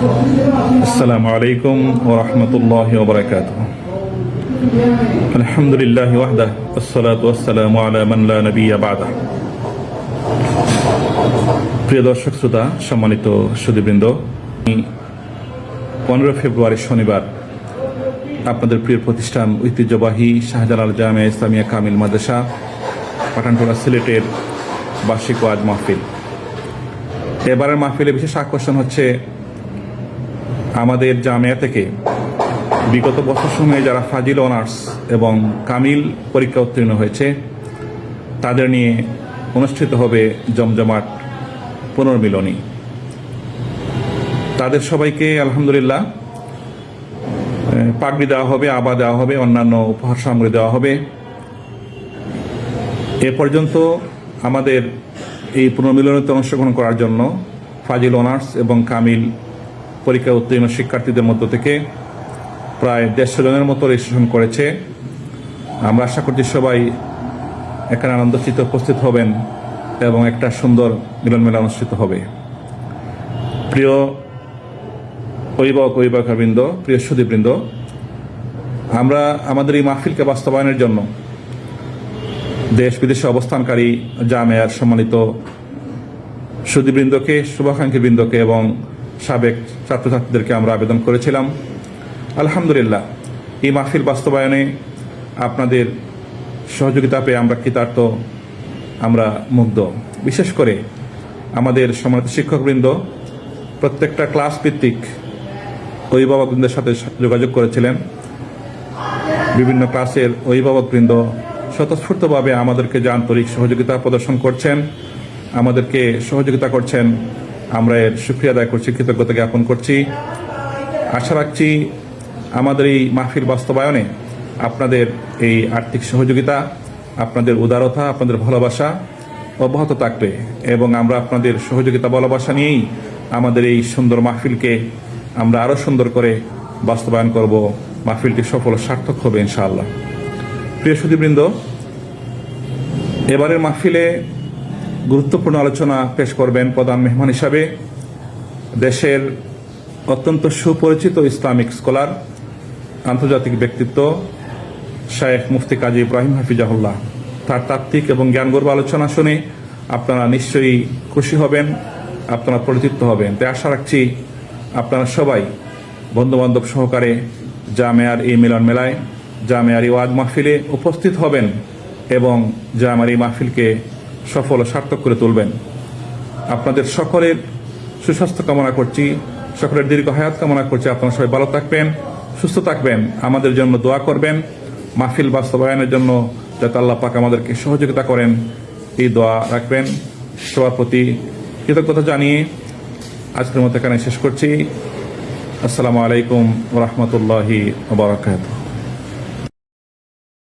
السلام عليكم ورحمة الله وبركاته الحمد لله وحده والصلاة والسلام على من لا نبي بعده প্রিয় দর্শক শ্রোতা সম্মানিত সুদীবৃন্দ পনেরো ফেব্রুয়ারি শনিবার আপনাদের প্রিয় প্রতিষ্ঠান ঐতিহ্যবাহী শাহজালাল জামিয়া ইসলামিয়া কামিল মাদ্রাসা পাঠানটোলা সিলেটের বার্ষিক ওয়াজ মাহফিল এবারের মাহফিলে বিশেষ আকর্ষণ হচ্ছে আমাদের জামিয়া থেকে বিগত বছর সময়ে যারা ফাজিল অনার্স এবং কামিল পরীক্ষা উত্তীর্ণ হয়েছে, তাদের নিয়ে অনুষ্ঠিত হবে জমজমাট পুনর্মিলনী। তাদের সবাইকে আলহামদুলিল্লাহ পাগড়ি দেওয়া হবে, আবা দেওয়া হবে, অন্যান্য উপহার সামগ্রী দেওয়া হবে। এ পর্যন্ত আমাদের এই পুনর্মিলনীতে অংশগ্রহণ করার জন্য ফাজিল অনার্স এবং কামিল পরীক্ষা উত্তীর্ণ শিক্ষার্থীদের মধ্য থেকে প্রায় দেড়শো জনের মতো রেজিস্ট্রেশন করেছে। আমরা আশা করছি সবাই এখানে আনন্দচিত উপস্থিত হবেন এবং একটা সুন্দর মিলনমেলা অনুষ্ঠিত হবে। প্রিয় অভিভাবক, অভিভাবকবৃন্দ, প্রিয় সুদীবৃন্দ আমরা আমাদের এই মাহফিলকে বাস্তবায়নের জন্য দেশ বিদেশে অবস্থানকারী জামেয়ার সম্মানিত সুদীবৃন্দকে শুভাকাঙ্ক্ষী বৃন্দকে এবং সাবেক ছাত্রছাত্রীদেরকে আমরা আবেদন করেছিলাম। আলহামদুলিল্লাহ, এই মাহফিল বাস্তবায়নে আপনাদের সহযোগিতা পেয়ে আমরা কৃতার্থ, আমরা মুগ্ধ। বিশেষ করে আমাদের সম্মানিত শিক্ষকবৃন্দ, প্রত্যেকটা ক্লাস ভিত্তিক অভিভাবকবৃন্দের সাথে যোগাযোগ করেছিলেন। বিভিন্ন ক্লাসের অভিভাবকবৃন্দ স্বতঃস্ফূর্তভাবে আমাদেরকে যে আন্তরিক সহযোগিতা প্রদর্শন করছেন, আমাদেরকে সহযোগিতা করছেন আমরা এর সুক্রিয়া আদায় করছি, কৃতজ্ঞতা জ্ঞাপন করছি। আশা রাখছি আমাদের এই মাহফিল বাস্তবায়নে আপনাদের এই আর্থিক সহযোগিতা, আপনাদের উদারতা, আপনাদের ভালোবাসা অব্যাহত থাকবে এবং আমরা আপনাদের সহযোগিতা ভালোবাসা নিয়েই আমাদের এই সুন্দর মাহফিলকে আমরা আরও সুন্দর করে বাস্তবায়ন করব। মাহফিলটি সফল সার্থক হবে ইনশাআল্লাহ। প্রিয় সুদীবৃন্দ এবারের মাহফিলে গুরুত্বপূর্ণ আলোচনা পেশ করবেন প্রধান মেহমান হিসাবে দেশের অত্যন্ত সুপরিচিত ইসলামিক স্কলার, আন্তর্জাতিক ব্যক্তিত্ব শায়েখ মুফতি কাজী ইব্রাহিম হাফিজাহুল্লাহ। তার তাত্ত্বিক এবং জ্ঞানগর্ব আলোচনা শুনে আপনারা নিশ্চয়ই খুশি হবেন, আপনারা পরিচিত হবেন। তাই আশা রাখছি আপনারা সবাই বন্ধুবান্ধব সহকারে জামেয়ার এই মিলন মেলায়, জামেয়ার এই ওয়াজ মাহফিলে উপস্থিত হবেন এবং জামেয়ার এই মাহফিলকে সফল ও সার্থক করে তুলবেন। আপনাদের সকলের সুস্বাস্থ্য কামনা করছি, সকলের দীর্ঘ হায়াত কামনা করছি। আপনারা সবাই ভালো থাকবেন, সুস্থ থাকবেন, আমাদের জন্য দোয়া করবেন। মাহফিল বাস্তবায়নের জন্য যাতে আল্লাহ পাক আমাদেরকে সহযোগিতা করেন, এই দোয়া রাখবেন। সবার প্রতি কৃতজ্ঞতা জানিয়ে আজকের মতো এখানে শেষ করছি। আসসালামু আলাইকুম রহমতুল্লাহি বারাকাতুহ।